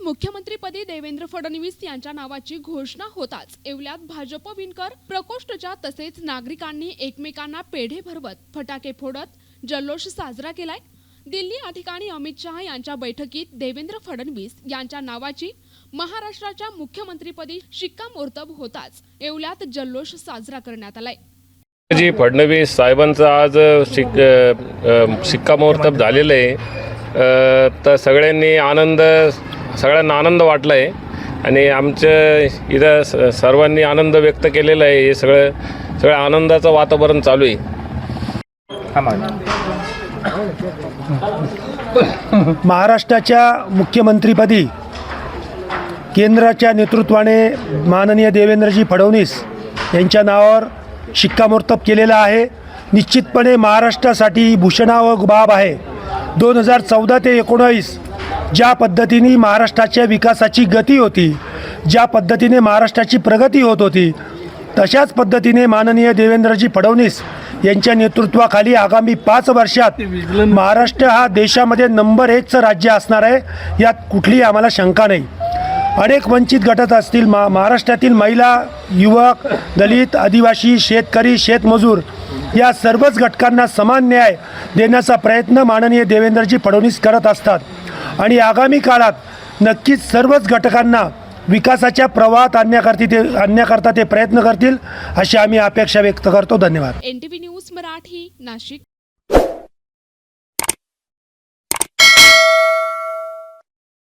मुख्यमंत्रीपदी देवेंद्र फडणवीस यांच्या नावाची घोषणा होताच. येवल्यात भाजप विणकर प्रकोष्ठच्या तसेच नागरिकांनी एकमेकांना पेढे भरवत फटाके फोडत जल्लोष साजरा केलाय. दिल्ली या ठिकाणी अमित शहा यांच्या बैठकीत देवेंद्र फडणवीस यांच्या नावाची महाराष्ट्राच्या मुख्यमंत्रीपदी शिक्कामोर्तब होताच. येवल्यात जल्लोष साजरा करण्यात आलाय. जी फडणवीस साहेबांचं आज शिक शिक्कामोर्तब झालेलं आहे. तर सगळ्यांनी आनंद सगळ्यांना आनंद वाटला आहे आणि आमच्या इथं स- सर्वांनी आनंद व्यक्त केलेला आहे. हे सगळं सगळं आनंदाचं वातावरण चालू आहे. महाराष्ट्राच्या मुख्यमंत्रीपदी केंद्राच्या नेतृत्वाने माननीय देवेंद्रजी फडणवीस यांच्या नावावर शिक्कामोर्तब केलेला आहे. निश्चितपणे महाराष्ट्रासाठी ही बाब आहे. दोन हजार चौदा ते एकोणावीस ज्या पद्धतीने महाराष्ट्राच्या विकासाची गती होती ज्या पद्धतीने महाराष्ट्राची प्रगती होत होती तशाच पद्धतीने माननीय देवेंद्रजी फडणवीस यांच्या नेतृत्वाखाली आगामी पाच वर्षात महाराष्ट्र हा देशामध्ये नंबर एकचं राज्य असणार आहे यात कुठलीही आम्हाला शंका नाही. अनेक वंचित गटात असतील मा महाराष्ट्रातील महिला युवक दलित आदिवासी शेतकरी शेतमजूर या सर्वच घटकांना समान न्याय देण्याचा प्रयत्न माननीय देवेंद्रजी फडणवीस करत असतात. आणि आगामी काळात नक्कीच सर्वच घटकांना विकासाच्या प्रवाहात आणण्याकरती ते आणण्याकरता ते प्रयत्न करतील अशी आम्ही अपेक्षा व्यक्त करतो. धन्यवाद. NTV news Marathi Nashik.